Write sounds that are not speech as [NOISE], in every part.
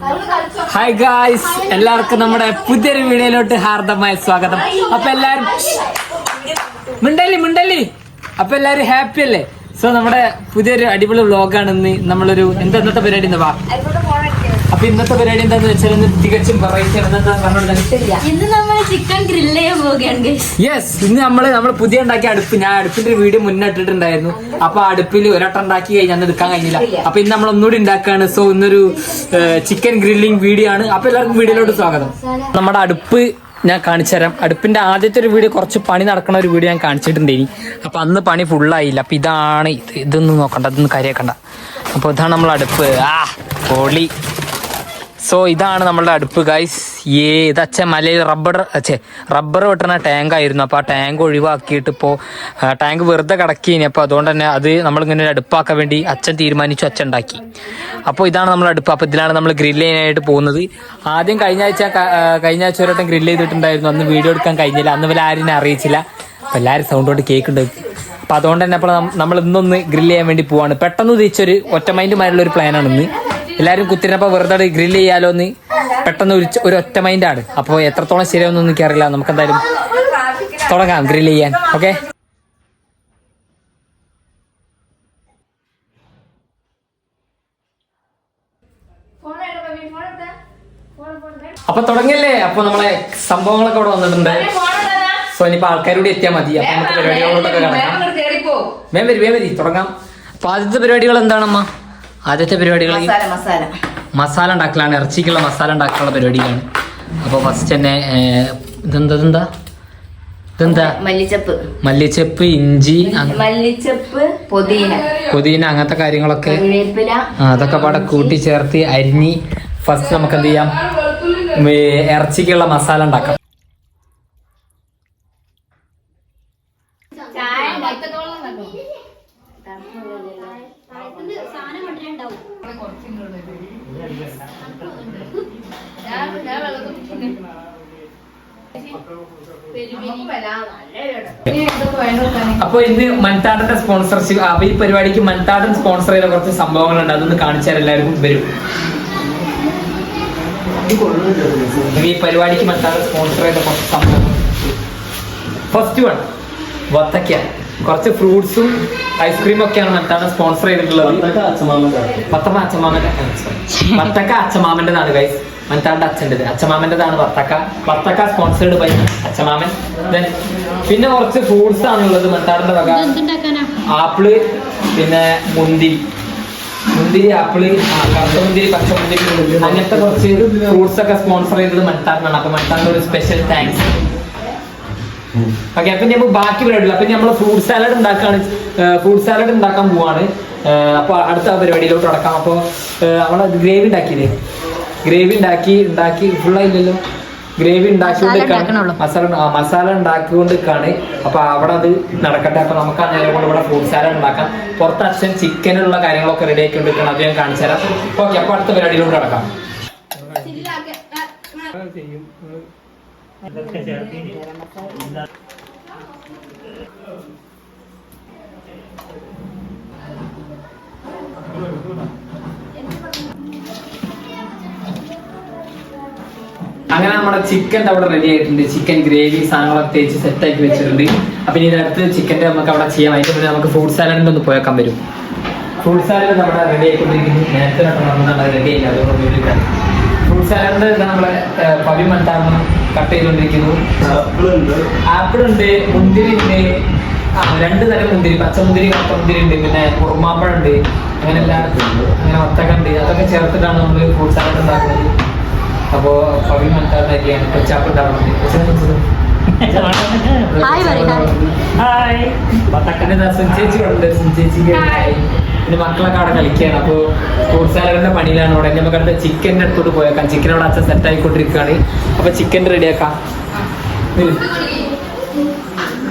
Hi guys എല്ലാവർക്കും നമ്മുടെ പുതിയൊരു വീഡിയോയിലോട്ട് ഹാർദമായ സ്വാഗതം. അപ്പൊ എല്ലാരും മിണ്ടല്ലി മിണ്ടല്ലി. അപ്പൊ എല്ലാരും ഹാപ്പി അല്ലേ? സോ നമ്മുടെ പുതിയൊരു അടിപൊളി വ്ലോഗാണ് ഇന്ന്. നമ്മളൊരു എന്താ ഇന്നത്തെ പരിപാടി എന്താ വാ? അപ്പൊ ഇന്നത്തെ പരിപാടി എന്താന്ന് വെച്ചാൽ ഇന്ന് തികച്ചും വെറൈറ്റി എന്താ ഇന്ന് നമ്മൾ ചിക്കൻ ഇന്ന് നമ്മൾ നമ്മൾ പുതിയ ഉണ്ടാക്കിയ അടുപ്പ്. ഞാൻ അടുപ്പിന്റെ വീഡിയോ മുന്നേ അപ്പൊ അടുപ്പിൽ ഒരട്ടം ഉണ്ടാക്കി കഴിഞ്ഞാൽ എടുക്കാൻ കഴിഞ്ഞില്ല. അപ്പൊ ഇന്ന് നമ്മൾ ഒന്നുകൂടി ഉണ്ടാക്കാണ് സോ ഇന്നൊരു ചിക്കൻ ഗ്രില്ലിംഗ് വീഡിയോ ആണ്. അപ്പൊ എല്ലാവർക്കും വീഡിയോയിലോട്ട് സ്വാഗതം. നമ്മുടെ അടുപ്പ് ഞാൻ കാണിച്ചു തരാം. അടുപ്പിന്റെ ആദ്യത്തെ ഒരു വീഡിയോ കുറച്ച് പണി നടക്കുന്ന ഒരു വീഡിയോ ഞാൻ കാണിച്ചിട്ടുണ്ട് ഇനി. അപ്പൊ അന്ന് പണി ഫുള്ളായില്ല അപ്പൊ ഇതാണ് ഇത്. ഇതൊന്നും നോക്കണ്ട. ഇതൊന്നും കാര്യമാക്കണ്ട. അപ്പൊ ഇതാണ് നമ്മൾ അടുപ്പ്. ആ പൊളി. സോ ഇതാണ് നമ്മളുടെ അടുപ്പ് ഗൈസ് ഏ ഇത് അച്ഛൻ മലയിൽ റബ്ബർ അച്ഛേ റബ്ബർ വെട്ടുന്ന ടാങ്ക് ആയിരുന്നു. അപ്പോൾ ആ ടാങ്ക് ഒഴിവാക്കിയിട്ട് ഇപ്പോൾ ടാങ്ക് വെറുതെ കിടക്കിനി. അപ്പോൾ അതുകൊണ്ട് തന്നെ അത് നമ്മളിങ്ങനെ ഒരു അടുപ്പാക്കാൻ വേണ്ടി അച്ഛൻ തീരുമാനിച്ചു അച്ഛൻ ഉണ്ടാക്കി. അപ്പോൾ ഇതാണ് നമ്മുടെ അടുപ്പ്. അപ്പോൾ ഇതിലാണ് നമ്മൾ ഗ്രില്ല് ചെയ്യാനായിട്ട് പോകുന്നത്. ആദ്യം കഴിഞ്ഞ ആഴ്ച കഴിഞ്ഞ ആഴ്ച ഒരു ഗ്രില്ല് ചെയ്തിട്ടുണ്ടായിരുന്നു. അന്ന് വീഡിയോ എടുക്കാൻ കഴിഞ്ഞില്ല. അന്ന് വല്ല ആരും അറിയിച്ചില്ല. അപ്പോൾ എല്ലാവരും സൗണ്ടോട് കേൾക്കുന്നുണ്ട് അപ്പോൾ അതുകൊണ്ട് തന്നെ അപ്പോൾ നമ്മൾ ഇന്നൊന്ന് ഗ്രില്ല് ചെയ്യാൻ വേണ്ടി പോവാണ്. പെട്ടെന്ന് ഉദ്ദേശിച്ചൊരു ഒറ്റ മൈൻഡുമായുള്ള ഒരു പ്ലാനാണ് ഇന്ന് എല്ലാവരും കുത്തിരപ്പോ വെറുതെ ഗ്രില്ല് ചെയ്യാലോ എന്ന് പെട്ടെന്ന് ഒരു ഒരു ഒറ്റ മൈൻഡാണ് അപ്പോൾ എത്രത്തോളം ശരിയാവുന്നൊന്നും എനിക്കറിയില്ല. നമുക്ക് എന്തായാലും തുടങ്ങാം ഗ്രില്ല് ചെയ്യാൻ. ഓക്കെ അപ്പൊ തുടങ്ങിയല്ലേ? അപ്പൊ നമ്മളെ സംഭവങ്ങളൊക്കെ ഇവിടെ വന്നിട്ടുണ്ട്. സോ ഇനിയിപ്പോ ആൾക്കാരോട് എത്തിയാൽ മതി. അപ്പൊ നമുക്ക് പരിപാടികളോടൊക്കെ കാണാം വേം വരി വേം വരി. തുടങ്ങാം. അപ്പൊ ആദ്യത്തെ പരിപാടികൾ എന്താണമ്മ? ആദ്യത്തെ പരിപാടികൾ മസാല ഉണ്ടാക്കലാണ് ഇറച്ചിക്കുള്ള മസാല ഉണ്ടാക്കാനുള്ള പരിപാടിയാണ് അപ്പോൾ ഫസ്റ്റ് തന്നെ ഇതെന്താ ഇതെന്താ? ഇതെന്താ? മല്ലിച്ചപ്പ്. മല്ലിച്ചപ്പ് ഇഞ്ചി മല്ലിച്ചപ്പ് പുതിന. പുതിന അങ്ങനത്തെ കാര്യങ്ങളൊക്കെ അതൊക്കെ പാടെ കൂട്ടി ചേർത്ത് അരിഞ്ഞി ഫസ്റ്റ് നമുക്ക് എന്ത് ചെയ്യാം ഇറച്ചിക്കുള്ള മസാല ഉണ്ടാക്കാം. അപ്പൊ ഇന്ന് മൺതാടന്റെ സ്പോൺസർഷിപ്പ് അപ്പൊ ഈ പരിപാടിക്ക് മൺതാടൻ സ്പോൺസർ ചെയ്ത കുറച്ച് സംഭവങ്ങളുണ്ട്. അതൊന്ന് കാണിച്ചാൽ എല്ലാവർക്കും. വരും. ഈ പരിപാടിക്ക് മൺതാടൻ സ്പോൺസർ ചെയ്ത കുറച്ച് സംഭവങ്ങൾ. ഫസ്റ്റ് വൺ വത്തക്ക. കുറച്ച് ഫ്രൂട്ട്സും ഐസ്ക്രീമും ഒക്കെയാണ് മറ്റാണ് സ്പോൺസർ ചെയ്തിട്ടുള്ളത്. പത്തമ്മ അച്ഛമാമന്റെ പത്തക്ക അച്ഛമാമന്റെതാണ് ഗൈസ് മറ്റാണ്ട് അച്ഛന്റെ അച്ഛമാമന്റെതാണ് പത്തക്ക. പത്തക്ക സ്പോൺസേഡ് ബൈ അച്ഛമാമൻ. ദെൻ പിന്നെ കുറച്ച് ഫ്രൂട്ട്സ് ആണുള്ളത്. മറ്റാണ്ട് വക? ആപ്പിൾ പിന്നെ മുന്തിരി. മുന്തിരി ആപ്പിൾ ആ, കറുത്ത മുന്തിരി പച്ച മുന്തിരി അങ്ങനത്തെ കുറച്ച് ഫ്രൂട്ട്സ് ഒക്കെ സ്പോൺസർ ചെയ്തത് മറ്റാണ്ടാണ് അപ്പൊ മറ്റാണ്ട് ഒരു സ്പെഷ്യൽ താങ്ക്സ് ഓക്കെ അപ്പൊ നമുക്ക് ബാക്കി പരിപാടിയില്ല അപ്പൊ നമ്മൾ ഫ്രൂട്ട് സാലഡ് ഉണ്ടാക്കാണ്. ഫ്രൂട്ട് സാലഡ് ഉണ്ടാക്കാൻ പോവാണ്. അപ്പൊ അടുത്ത പരിപാടിയിലോട്ട് അടക്കാം അപ്പൊ നമ്മളെ ഗ്രേവി ഉണ്ടാക്കിയില്ലേ? ഗ്രേവി ഉണ്ടാക്കി ഉണ്ടാക്കി ഫുള്ളായില്ലല്ലോ ഗ്രേവി ഉണ്ടാക്കിക്കൊണ്ട് മസാല മസാല ഉണ്ടാക്കിക്കൊണ്ട് നിൽക്കാണ് അപ്പൊ അവിടെ അത് നടക്കട്ടെ. അപ്പൊ നമുക്ക് അന്നേരം കൊണ്ട് ഇവിടെ ഫ്രൂട്ട് സാലഡ് ഉണ്ടാക്കാം. പുറത്ത് അച്ഛൻ ചിക്കനുള്ള കാര്യങ്ങളൊക്കെ റെഡി ആക്കി ആക്കിക്കൊണ്ടിരിക്കണം അത് ഞാൻ കാണിച്ചു തരാം. ഓക്കെ അപ്പൊ അടുത്ത പരിപാടിയിലോട്ട് അങ്ങനെ നമ്മുടെ ചിക്കൻ അവിടെ റെഡി ആയിട്ടുണ്ട്. ചിക്കൻ ഗ്രേവി സാധനങ്ങളൊക്കെ തേച്ച് സെറ്റ് ആക്കി വെച്ചിട്ടുണ്ട്. അപ്പൊ ഇനി ഇതിനടുത്ത് ചിക്കന്റെ നമുക്ക് അവിടെ ചെയ്യാം. അതിന്റെ മുന്നേ നമുക്ക് ഫ്രൂട്ട് സാലഡിന്റെ ഒന്ന് പോയാക്കാൻ വരും. ഫ്രൂട്ട് സാലഡ് നമ്മുടെ റെഡി ആയിക്കൊണ്ടിരിക്കുന്നു. നേരത്തെ റെഡി ആയില്ല. അതുകൊണ്ട് വേണ്ടിയിട്ടാണ് ഫ്രൂട്ട് സാലഡിന്റെ നമ്മളെ പവി മണ്ടാകുന്ന കട്ട് ചെയ്തുകൊണ്ടിരിക്കുന്നു ആപ്പിൾ ഉണ്ട് മുന്തിരി ഉണ്ട് ആ രണ്ട് തരം മുന്തിരി പച്ചമുന്തിരി കറുത്ത മുന്തിരി ഉണ്ട് പിന്നെ കുറുമാപ്പഴം ഉണ്ട് അങ്ങനെ എല്ലാം അങ്ങനെ വത്തക്ക ഉണ്ട് അതൊക്കെ ചേർത്തിട്ടാണ് നമ്മൾ ഫ്രൂട്ട് സാലഡ് ഉണ്ടാക്കുന്നത്. അപ്പോ പവി മണ്ടാകുന്നൊക്കെയാണ് കൊച്ചാപ്പ് ഉണ്ടാവുന്നത് സുനിച്ചേച്ചി ഉണ്ട് സുനിച്ചേച്ചിക്ക് പിന്നെ മക്കളൊക്കെ അവിടെ കളിക്കുകയാണ്. അപ്പോൾ ഫ്രൂട്ട് സാലഡിന്റെ പണിയിലാണ് അവിടെ. എന്റെ മക്കളുടെ ചിക്കന്റെ അടുത്തോട്ട് പോയേക്കാം. ചിക്കൻ അവിടെ അച്ഛൻ സെറ്റ് ആയിക്കൊണ്ടിരിക്കുകയാണ്. അപ്പൊ ചിക്കൻ റെഡിയാക്കാം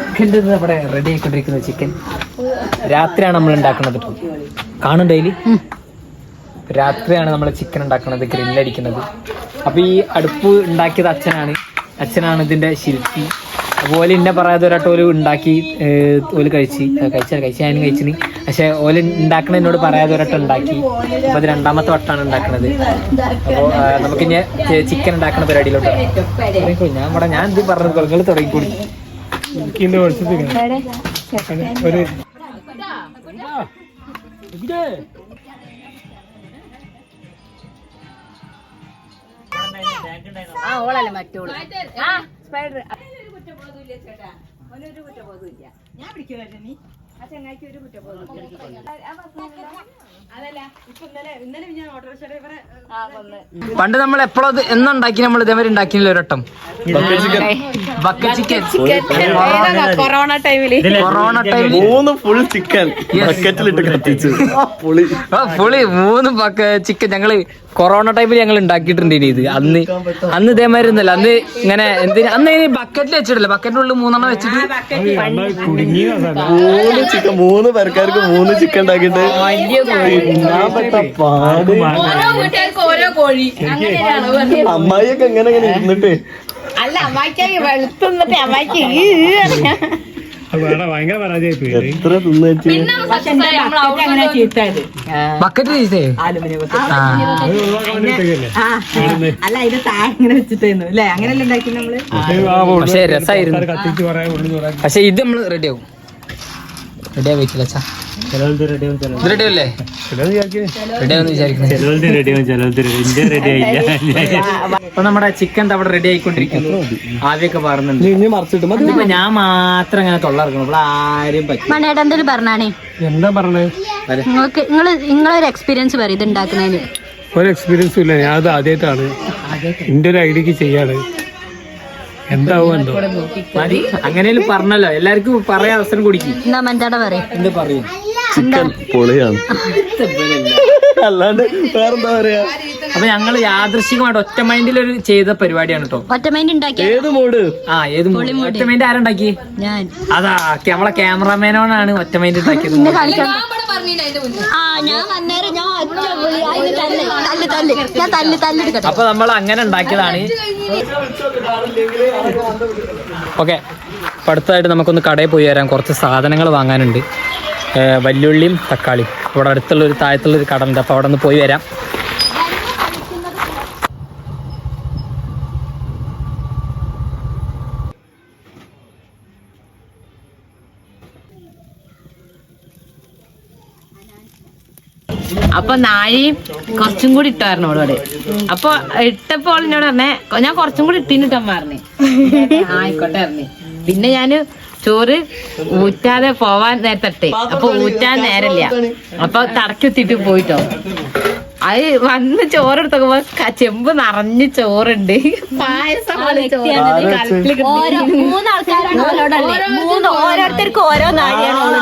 ചിക്കന്റെ അവിടെ റെഡി ആയിക്കൊണ്ടിരിക്കുന്നത് ചിക്കൻ രാത്രിയാണ് നമ്മൾ ഉണ്ടാക്കുന്നത് കാണും ഡെയിലി രാത്രിയാണ് നമ്മൾ ചിക്കൻ ഉണ്ടാക്കുന്നത് ഗ്രില്ലടിക്കുന്നത് അപ്പോൾ ഈ അടുപ്പ് ഉണ്ടാക്കിയത് അച്ഛനാണ്. അച്ഛനാണ് ഇതിന്റെ ശില്പി. അതുപോലെ എന്നെ പറയാതെ ഒരാട്ടോൽ ഒരു ഉണ്ടാക്കി ഓൽ കഴിച്ച്. കഴിച്ചാൽ കഴിച്ച് ഞാനും കഴിച്ചിന്. പക്ഷെ ഓൽ ഉണ്ടാക്കണ എന്നോട് പറയാതെ ഒരട്ടം ഉണ്ടാക്കി. അപ്പൊ അത് രണ്ടാമത്തെ വട്ടമാണ് ഉണ്ടാക്കണത് അപ്പോ നമുക്ക് ഇനി ചിക്കൻ ഉണ്ടാക്കുന്ന പരിപാടിയിലോട്ട്. ഞാൻ ഇവിടെ ഞാൻ ഇത് പറഞ്ഞത് നിങ്ങൾ തുടങ്ങിക്കൂടി. സ്പൈഡർ. ഒരു പണ്ട് നമ്മൾ എപ്പോഴും എന്നുണ്ടാക്കി നമ്മൾ ഇതേമാതിരി ഉണ്ടാക്കിയില്ല ഒരട്ടം. Bucket chicken. കൊറോണ ടൈമിൽ? കൊറോണ ടൈമിൽ മൂന്ന് ഫുൾ ചിക്കൻ. ബക്കറ്റിലിട്ട് കത്തിച്ചു. പുളി. പുളി. മൂന്ന് പക്ക ചിക്കൻ. ഞങ്ങൾ കൊറോണ ടൈമിൽ ഞങ്ങൾ ഉണ്ടാക്കിയിട്ടുണ്ട് ഇനി ഇത്. അന്ന് അന്ന് ഇതേമാതിരി ഒന്നല്ല അന്ന് ഇങ്ങനെ എന്തിനാ അന്ന് ഇനി ബക്കറ്റിൽ വെച്ചിട്ടില്ല. ബക്കറ്റിനുള്ളിൽ മൂന്നെണ്ണം വെച്ചിട്ട് കുടുങ്ങിയ മൂന്ന് ചിക്കൻ മൂന്ന് പേർക്കാർക്ക് മൂന്ന് ചിക്കൻ ഉണ്ടാക്കിയിട്ട് അമ്മായിയൊക്കെ എങ്ങനെ ഇരുന്നിട്ട്? അല്ല അമ്മായിക്കായി വെളുത്തുന്നിട്ട് അമ്മായിക്ക് ഭയങ്കര പരാജയമായി പോയി. എത്ര തിന്നു വെച്ച് ബക്കറ്റ് ചെയ്തേ? അത് ഒഴിവാക്കാൻ വേണ്ടി ഇട്ടേക്കല്ലേ? ഇവിടുന്ന്. അല്ല ഇത് താഴെ ഇങ്ങനെ വെച്ചിട്ടായിരുന്നു അല്ലേ? അങ്ങനെയല്ലേ ഉണ്ടാക്കി നമ്മൾ? പക്ഷേ ആ രസായിരുന്നു. കത്തിച്ച് പക്ഷെ ഇത് നമ്മൾ റെഡി ആവും റെഡി ആവും റെഡി അല്ലേ റെഡി വിചാരിക്കുന്നത് അപ്പൊ നമ്മുടെ ചിക്കൻ അവിടെ റെഡി ആയിക്കൊണ്ടിരിക്കുന്നു. ആദ്യമൊക്കെ പറഞ്ഞിട്ട് ഞാൻ മാത്രം അങ്ങനെ തൊള്ളറക്കണം ഇവിടെ ആരും പറ്റും പറഞ്ഞാണേ? എന്താ പറഞ്ഞത് നിങ്ങൾക്ക് നിങ്ങൾ നിങ്ങളൊരു എക്സ്പീരിയൻസ് പറയും ഇത് ഉണ്ടാക്കുന്നതിന്. ഒരു എക്സ്പീരിയൻസും ഇല്ല. ഞാൻ അത് ആദ്യമായിട്ടാണ്. എന്റെ ഒരു ഐഡിയക്ക് ചെയ്യാണ്. എന്താവും എന്തോ മതി. അങ്ങനെയും പറഞ്ഞല്ലോ. എല്ലാവർക്കും പറയാൻ അവസരം കൊടുക്കും. എന്നാ മഞ്ചാട പറയും. എന്ത് പറയും? ചിക്കൻ പൊളിയാണ്. അല്ലാണ്ട് വേറെന്താ പറയാ? അപ്പൊ ഞങ്ങൾ യാദൃശികമായിട്ട് ഒറ്റ മൈൻഡിൽ ഒരു ചെയ്ത പരിപാടിയാണ് കേട്ടോ ഒറ്റ മൈൻഡ് ഉണ്ടാക്കിയ? ഏത് മോഡ്? ആ ഏത് മോഡ്? ഒറ്റ മൈൻഡ് ആരുണ്ടാക്കി ഞാൻ. അതാ നമ്മളെ ക്യാമറാമാനോടാണ് ഒറ്റ മൈൻഡ് ഉണ്ടാക്കിയത്. ആ ഞാൻ അന്നേരം ഞാൻ ഒറ്റ വിളി അതിന് തല്ല് തല്ല് തല്ല് ഞാൻ തല്ല് തല്ലെടുക്കട്ടെ അപ്പൊ നമ്മൾ അങ്ങനെ ഉണ്ടാക്കിയതാണ്. ഓക്കെ. അപ്പൊ അടുത്തതായിട്ട് നമുക്കൊന്ന് കടയിൽ പോയി വരാം. കുറച്ച് സാധനങ്ങൾ വാങ്ങാനുണ്ട്. വല്യുള്ളിയും തക്കാളിയും. ഇവിടെ അടുത്തുള്ള ഒരു താഴത്തുള്ള ഒരു കട ഉണ്ട്. അപ്പൊ അവിടെ നിന്ന് പോയി വരാം. അപ്പൊ നാഴിയും കുറച്ചും കൂടി ഇട്ടായിരുന്നു അവളോട് അപ്പൊ ഇട്ടപ്പോൾ എന്നോട് പറഞ്ഞേ ഞാൻ കുറച്ചും കൂടി ഇട്ടിന്നിട്ടാ പറഞ്ഞേ. ആയിക്കോട്ടെ പറഞ്ഞേ. പിന്നെ ഞാൻ ചോറ് ഊറ്റാതെ പോവാൻ നേരത്തെ. അപ്പൊ ഊറ്റാൻ നേരല്ല. അപ്പൊ തടക്കുത്തിട്ട് പോയിട്ടോ. അത് വന്ന് ചോറെടുത്തപ്പോ ചെമ്പ് നിറഞ്ഞ് ചോറുണ്ട്. പായസം ഓരോരുത്തർക്ക്. ഓരോ നാഴിയാണ് ഓരോ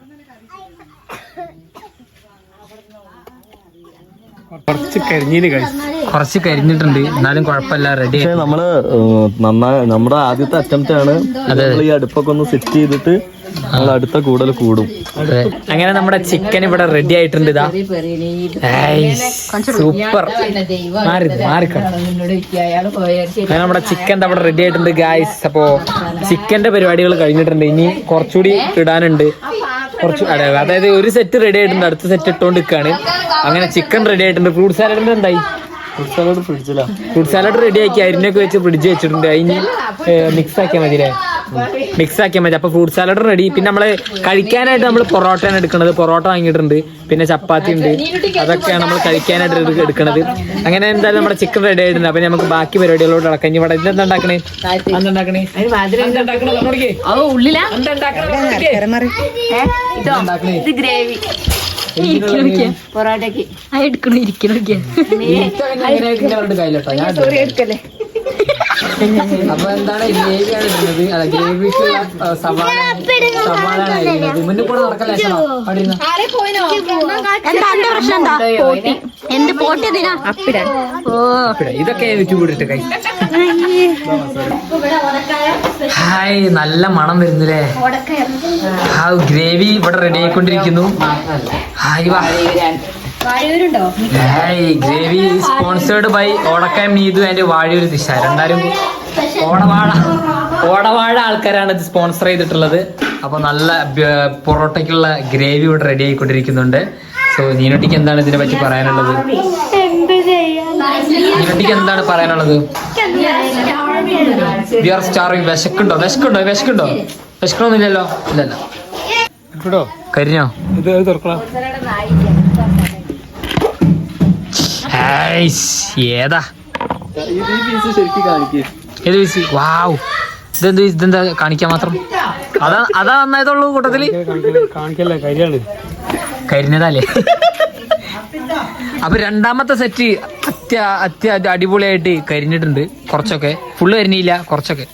[LAUGHS] കുറച്ച് കരിഞ്ഞീന് കഴിച്ചു. കുറച്ച് കരിഞ്ഞിട്ടുണ്ട്. എന്നാലും കുഴപ്പമില്ല റെഡി പക്ഷെ നമ്മൾ നന്നായി നമ്മുടെ ആദ്യത്തെ അറ്റംപ്റ്റ് ആണ് നമ്മൾ ഈ അടുപ്പൊക്കെ ഒന്ന് സെറ്റ് ചെയ്തിട്ട് നമ്മൾ അടുത്ത കൂടുതൽ കൂടും. അങ്ങനെ നമ്മുടെ ചിക്കൻ ഇവിടെ റെഡി ആയിട്ടുണ്ട് ഇതാ. സൂപ്പർ മാറി മാറിക്കണം അങ്ങനെ നമ്മുടെ ചിക്കൻ അവിടെ റെഡി ആയിട്ടുണ്ട് ഗായ്സ് അപ്പോ ചിക്കന്റെ പരിപാടികൾ കഴിഞ്ഞിട്ടുണ്ട്. ഇനി കുറച്ചുകൂടി ഇടാനുണ്ട്. കുറച്ച് അതെ അതായത് ഒരു സെറ്റ് റെഡി ആയിട്ടുണ്ട്. അടുത്ത സെറ്റ് ഇട്ടോണ്ട് നിൽക്കാണ് അങ്ങനെ ചിക്കൻ റെഡി ആയിട്ടുണ്ട്. ഫ്രൂട്ട് സാലഡിന്റെ എന്തായി? ഫ്രൂട്ട് സാലഡ് ഫ്രിഡ്ജിലാ ഫ്രൂട്ട് സാലഡ് റെഡി ആക്കി. അരിഞ്ഞൊക്കെ വെച്ച് ഫ്രിഡ്ജ് വെച്ചിട്ടുണ്ട്. അതിന് മിക്സ് ആക്കിയാൽ മതി അല്ലേ മിക്സ് ആക്കിയാൽ മതി. അപ്പൊ ഫ്രൂട്ട് സാലഡ് റെഡി പിന്നെ നമ്മൾ കഴിക്കാനായിട്ട് നമ്മൾ പൊറോട്ടയാണ് എടുക്കുന്നത് പൊറോട്ട വാങ്ങിയിട്ടുണ്ട്. പിന്നെ ചപ്പാത്തി ഉണ്ട്. അതൊക്കെയാണ് നമ്മൾ കഴിക്കാനായിട്ട് എടുക്കുന്നത് അങ്ങനെ എന്തായാലും നമ്മുടെ ചിക്കൻ റെഡി ആയിട്ടുണ്ട്. അപ്പൊ നമുക്ക് ബാക്കി പരിപാടികളോട് നടക്കാം. ഇനി ഇവിടെ എന്താ ഉണ്ടാക്കണേ? ഉണ്ടാക്കണേ? ഉള്ളിലാ? ഉണ്ടാക്കണേ? ഇത് ഗ്രേവി പൊറോട്ടക്ക്. എടുക്കണു. അപ്പൊ എന്താണ് ഗ്രേവിയാണ് ഇടുന്നത്. അല്ല ഗ്രേവിക്ക് സവാള സവാളാണ് അരിയുന്നത് മുന്നിൽ കൂടെ നടക്കല്ലേ. എന്താ എന്റെ പ്രശ്നം എന്താ? പോട്ടി. എന്ത് പോട്ടി എന്തിനാ ഓ. ഇതൊക്കെ യൂട്യൂബ് ഇട്ട് കൈ. ഹായ് നല്ല മണം വരുന്നില്ലേ? ആ ഗ്രേവി ഇവിടെ റെഡി ആയിക്കൊണ്ടിരിക്കുന്നു. ഹായ് വാ. Gravy sponsored by Odakkayam Neethu and Vazhoor Disha രണ്ടാരും ഓടവാഴ ഓടവാഴ ആൾക്കാരാണ് ഇത് സ്പോൺസർ ചെയ്തിട്ടുള്ളത്. അപ്പൊ നല്ല പൊറോട്ടയ്ക്കുള്ള ഗ്രേവി ഇവിടെ റെഡി ആയിക്കൊണ്ടിരിക്കുന്നുണ്ട്. സോ നീനോട്ടിക്ക് എന്താണ് ഇതിനെ പറ്റി പറയാനുള്ളത്? നീനോട്ടിക്ക് എന്താണ് പറയാനുള്ളത്? വി ആർ സ്റ്റാറിങ് വിശക്കുണ്ടോ? വിശക്കുണ്ടോ? വിശക്കുണ്ടോ? വിശക്കണമെന്നില്ലല്ലോ ഇല്ലല്ലോ. കരിഞ്ഞോ? ഏതാ? Piece wow. ഇതെന്ത് ഇതെന്താ കാണിക്കാൻ മാത്രം? അതാ അതാ നന്നായതുള്ളൂ കൂട്ടത്തിൽ. കാണിക്കല്ലേ കാണിക്കല്ലേ കരിയാണ്. കരിഞ്ഞതല്ലേ [LAUGHS] അപ്പൊ രണ്ടാമത്തെ സെറ്റ് അത്യ അത്യ അടിപൊളിയായിട്ട് കരിഞ്ഞിട്ടുണ്ട്. കുറച്ചൊക്കെ. ഫുള്ള് കരിഞ്ഞില്ല കുറച്ചൊക്കെ.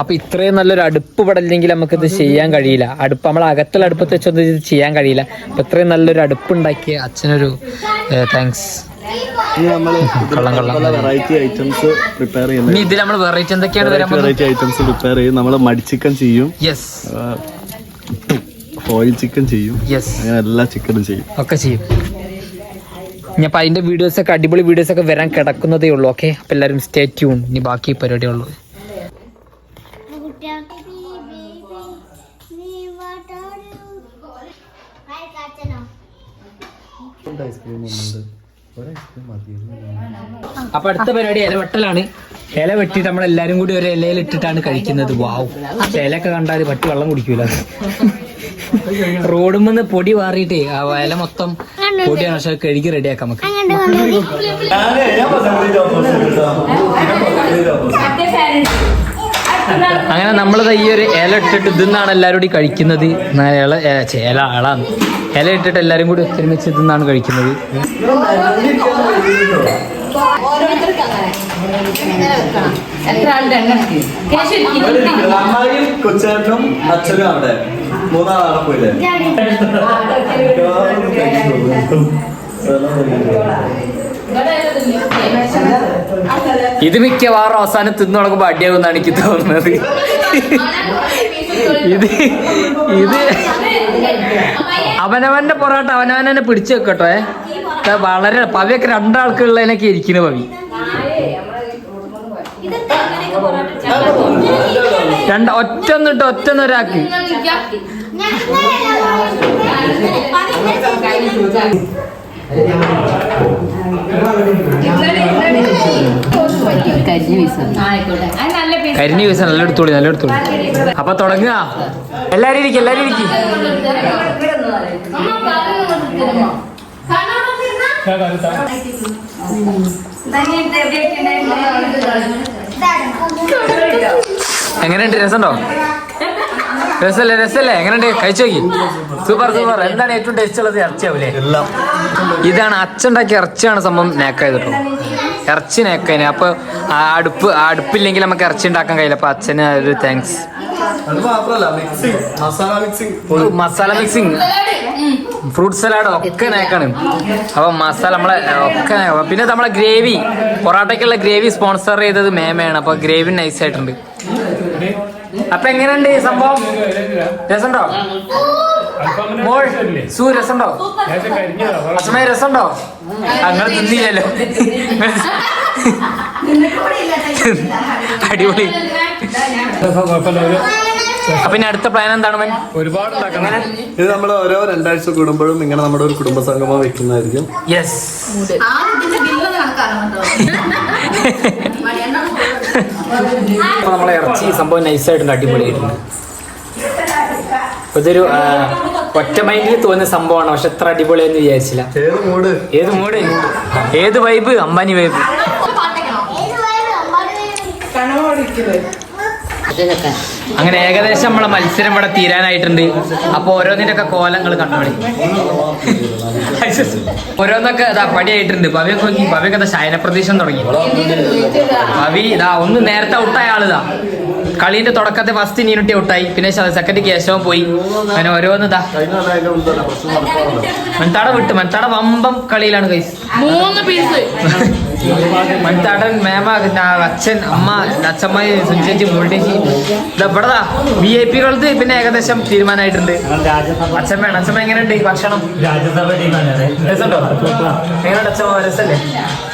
അപ്പൊ ഇത്രയും നല്ലൊരു അടുപ്പ് ഇവിടെ ഇല്ലെങ്കിൽ നമുക്ക് ഇത് ചെയ്യാൻ കഴിയില്ല. അടുപ്പ് നമ്മൾ അകത്തുള്ള അടുപ്പത്ത് വെച്ചൊന്നും ഇത് ചെയ്യാൻ കഴിയില്ല. അപ്പൊ ഇത്രയും നല്ലൊരു അടുപ്പ് ഉണ്ടാക്കിയ അച്ഛനൊരു താങ്ക്സ്. വെറൈറ്റി ഐറ്റംസ് പ്രിപ്പയർ ഇനി [LAUGHS] ചെയ്യുന്നത്. ഇതിൽ നമ്മൾ വെറൈറ്റി എന്തൊക്കെയാണ് വെറൈറ്റി ഐറ്റംസ് പ്രിപ്പയർ ചെയ്യും. നമ്മൾ മടിച്ചിക്കൻ ചെയ്യും. യെസ് ഓയിൽ ചിക്കൻ ചെയ്യും. അങ്ങനെ എല്ലാ ചിക്കനും ചെയ്യും. ഒക്കെ ചെയ്യും. ഇനി അപ്പം അതിന്റെ വീഡിയോസൊക്കെ അടിപൊളി വീഡിയോസൊക്കെ വരാൻ കിടക്കുന്നതേ ഉള്ളൂ ഓക്കെ അപ്പം എല്ലാവരും സ്റ്റേ ട്യൂൺ ഇനി ബാക്കി പരിപാടിയുള്ളൂ അപ്പൊ അടുത്ത പരിപാടി ഇല വെട്ടലാണ് ഇല വെട്ടിട്ട് നമ്മൾ എല്ലാരും കൂടി ഒരു ഇലയിൽ ഇട്ടിട്ടാണ് കഴിക്കുന്നത്. വാവ് ഇലയൊക്കെ കണ്ടാൽ പറ്റി വെള്ളം കുടിക്കൂല. റോഡുമെന്ന് പൊടി മാറിയിട്ടേ ആ വയല മൊത്തം പൊടിയാണ്. പക്ഷെ കഴുകി റെഡിയാക്കാം നമുക്ക്. അങ്ങനെ നമ്മളിത് ഈ ഒരു ഇല ഇട്ടിട്ട് ഇതെന്നാണ് എല്ലാവരും കൂടി കഴിക്കുന്നത്? ഇല ഏ, ഛെ, ഇല ഇട്ടിട്ട് എല്ലാവരും കൂടി ഒത്തൊരുമിച്ച് ഇതെന്നാണ് കഴിക്കുന്നത്? അമ്മായിയും കൊച്ചേട്ടനും അച്ഛനും അവിടെ. മൂന്നാളാണ് പോയില്ലേ? ഇത് മിക്കവാറും അവസാനം തിന്നു തുടങ്ങുമ്പോ അടിയാകുമെന്നാണ് എനിക്ക് തോന്നുന്നത്. ഇത് ഇത് അവനവന്റെ പൊറോട്ട അവനവനെ തന്നെ പിടിച്ചു വെക്കട്ടെ വളരെ പവിയൊക്കെ രണ്ടാൾക്കുള്ളതിനൊക്കെ ഇരിക്കുന്നു പവി. രണ്ട് ഒറ്റ ഒന്നിട്ട് ഒറ്റ ഒരാൾക്ക് കരിഞ്ഞ പീസ് നല്ല എടുത്തോളി നല്ല എടുത്തോളി അപ്പൊ തുടങ്ങുക. എല്ലാരും ഇരിക്കും എല്ലാരും ഇരിക്കും. എങ്ങനെയുണ്ട്? രസമുണ്ടോ? രസല്ലേ രസല്ലേ എങ്ങനെയുണ്ട്? കഴിച്ചു നോക്കി. Super super. എന്താണ് ഏറ്റവും ടേസ്റ്റ് ഉള്ളത്? ഇറച്ചി ആവില്ലേ ഇതാണ് അച്ഛണ്ടാക്കിയ ഇറച്ചിയാണ് സംഭവം നേക്കായത് കേട്ടോ. ഇറച്ചി നേക്കതിന് അപ്പൊ ആ അടുപ്പ് ആ അടുപ്പില്ലെങ്കിൽ നമുക്ക് ഇറച്ചി ഉണ്ടാക്കാൻ കഴിയില്ല. അപ്പൊ അച്ഛന് ഒരു thanks masala mixing masala mixing fruit salad ഒക്കെ നേക്കാണ് അപ്പൊ മസാല നമ്മളെ ഒക്കെ പിന്നെ നമ്മളെ ഗ്രേവി പൊറോട്ടയ്ക്കുള്ള ഗ്രേവി സ്പോൺസർ ചെയ്തത് മേമയാണ്. അപ്പൊ ഗ്രേവി നൈസ് ആയിട്ടുണ്ട്. അപ്പൊ എങ്ങനെയുണ്ട് ഈ സംഭവം? രസമുണ്ടോ? മോൾ സൂ രസമുണ്ടോ? അച്ഛമ്മ രസമുണ്ടോ? അങ്ങനെ തിന്നില്ലല്ലോ. അടിപൊളി. അപ്പൊ അടുത്ത പ്ലാൻ എന്താണ് മൻ ഒരുപാട് ഇത് നമ്മൾ ഓരോ രണ്ടാഴ്ച കൂടുമ്പോഴും ഇങ്ങനെ നമ്മുടെ ഒരു കുടുംബ സംഗമം വെക്കുന്നതായിരിക്കും യെസ് നമ്മളെ ഇറച്ചി സംഭവം നൈസായിട്ടുണ്ട് അടിപൊളിയായിട്ടുണ്ട്. ഇതൊരു ഒറ്റ മൈൻഡിൽ തോന്നിയ സംഭവമാണ് പക്ഷെ എത്ര അടിപൊളിയെന്ന് വിചാരിച്ചില്ല. ഏത് മൂഡ് ഏത് മൂഡ് ഏത് വൈബ് അമ്പാനി വൈബ് അങ്ങനെ ഏകദേശം നമ്മളെ മത്സരം ഇവിടെ തീരാനായിട്ടുണ്ട്. അപ്പൊ ഓരോന്നിന്റെ ഒക്കെ കോലങ്ങൾ കണ്ടുപിടി ഓരോന്നൊക്കെ ഇതാ പടിയായിട്ടുണ്ട്. ഭവ്യൊക്കെ ഭവ്യൊക്കെ ഇതാ ശയന പ്രതീക്ഷം തുടങ്ങി. ഭവി ഇതാ ഒന്ന് നേരത്തെ ഔട്ടായ ആളിതാ കളീന്റെ തുടക്കത്തെ ഫസ്റ്റ് നീനുട്ടി ഔട്ടായി. പിന്നെ സെക്കൻഡ് കേശവം പോയി. അങ്ങനെ ഓരോന്ന് ഇതാ. മൻതാട വിട്ട് മൻതാട വമ്പം കളിയിലാണ് കൈസ് മൂന്ന് പീസ് മണിത്താടൻ മേമ അച്ഛൻ അമ്മ അച്ഛമ്മ സുഞ്ചേച്ചി മുരടേച്ചി ഇവിടെ വി ഐ പികൾക്ക് പിന്നെ ഏകദേശം തീരുമാനമായിട്ടുണ്ട്. അച്ഛമ്മയാണ് അച്ഛമ്മ എങ്ങനെയുണ്ട് ഈ ഭക്ഷണം? രസമുണ്ടോ? എങ്ങനെയുണ്ട് അച്ഛമ്മ രസല്ലേ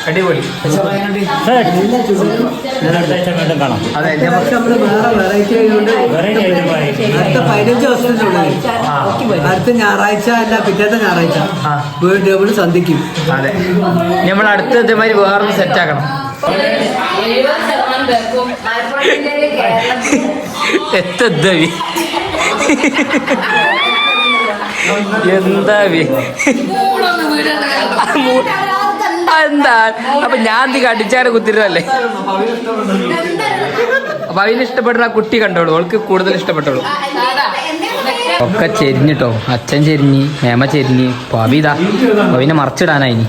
അടിപൊളി. അതെ അടുത്ത ഞായറാഴ്ച അല്ല പിറ്റേത്തെ ഞായറാഴ്ച. വീണ്ടും സന്ധിക്കും. അതെ. നമ്മൾ അടുത്ത ഇതേമാതിരി വേറൊന്ന് സെറ്റ് ആക്കണം. എത്തവി എന്താ വി? എന്താ അപ്പൊ ഞാൻ തീ കടിച്ചാറ് കുത്തിരുന്നല്ലേ അപ്പൊ അതിന് ഇഷ്ടപ്പെടുന്ന കുട്ടി കണ്ടോളൂ. അവൾക്ക് കൂടുതൽ ഇഷ്ടപ്പെട്ടോളൂ. ഒക്കെ ചെരിഞ്ഞിട്ടോ അച്ഛൻ ചെരിഞ്ഞ് മേമ ചെരിഞ്ഞ്. പവിതാ പവിനെ മറച്ചിടാനായി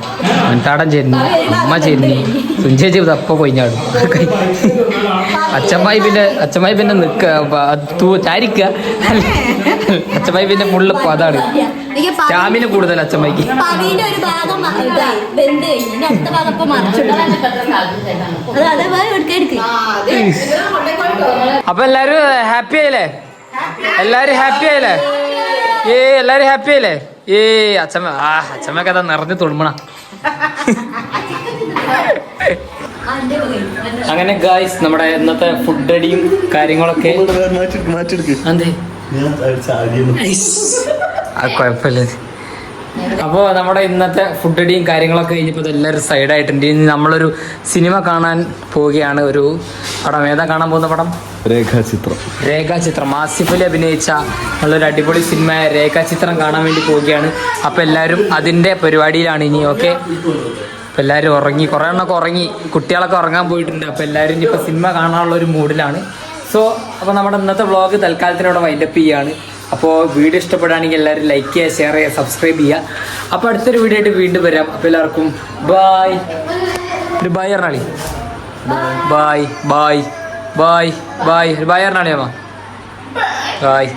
മൺതാടൻ ചെരിഞ്ഞ് അമ്മ ചെരിഞ്ഞ്. സുഞ്ചേച്ചി തപ്പ കൊയിഞ്ഞാടും അച്ഛമ്മായി പിന്നെ അച്ഛമ്മായി പിന്നെ നിക്ക. ചാരിക്ക. അച്ഛമ്മായി പിന്നെ ഫുള്ള് പതാണ് സ്റ്റാമിന കൂടുതൽ അച്ഛമ്മയ്ക്ക്. അപ്പൊ എല്ലാരും ഹാപ്പി ആയില്ലേ? എല്ലാരും ഹാപ്പി ആയില്ലേ? ഏ എല്ലാരും ഹാപ്പി ആയില്ലേ? ഏ അച്ഛമ്മ ആ അച്ഛമ്മക്ക് അതാ നിറഞ്ഞു തുളുമ്പണ. അങ്ങനെ ഗായ്സ് നമ്മുടെ ഇന്നത്തെ ഫുഡ് അടിയും കാര്യങ്ങളൊക്കെ. അതെ കുഴപ്പമില്ല. അപ്പോൾ നമ്മുടെ ഇന്നത്തെ ഫുഡ് അടിയും കാര്യങ്ങളൊക്കെ കഴിഞ്ഞപ്പോൾ എല്ലാവരും സൈഡായിട്ടുണ്ട് ഇനി നമ്മളൊരു സിനിമ കാണാൻ പോവുകയാണ് ഒരു പടം. ഏതാ കാണാൻ പോകുന്ന പടം? രേഖാചിത്രം. രേഖാചിത്രം. ആസിഫ് അലി അഭിനയിച്ച നല്ലൊരു അടിപൊളി സിനിമ രേഖാചിത്രം കാണാൻ വേണ്ടി പോവുകയാണ്. അപ്പോൾ എല്ലാവരും അതിന്റെ പരിപാടിയിലാണ് ഇനി ഓക്കെ അപ്പോൾ എല്ലാവരും ഉറങ്ങി കുറേ എണ്ണമൊക്കെ ഉറങ്ങി കുട്ടികളൊക്കെ ഉറങ്ങാൻ പോയിട്ടുണ്ട്. അപ്പോൾ എല്ലാവരും ഇനിയിപ്പോൾ സിനിമ കാണാനുള്ള ഒരു മൂഡിലാണ് സോ അപ്പോൾ നമ്മുടെ ഇന്നത്തെ വ്ളോഗ് തൽക്കാലത്തിനോടെ വൈൻഡപ്പ് ചെയ്യുകയാണ്. അപ്പോൾ വീഡിയോ ഇഷ്ടപ്പെടുകയാണെങ്കിൽ എല്ലാവരും ലൈക്ക് ചെയ്യുക ഷെയർ ചെയ്യുക സബ്സ്ക്രൈബ് ചെയ്യുക. അപ്പോൾ അടുത്തൊരു വീഡിയോ ആയിട്ട് വീണ്ടും വരാം. അപ്പോൾ എല്ലാവർക്കും ബായ് ഒരു ബായ് എറണാളി ബായ് ബായ് ബായ് ബായ് ഒരു ബായ് എറണാളി അമ്മ. ബായ്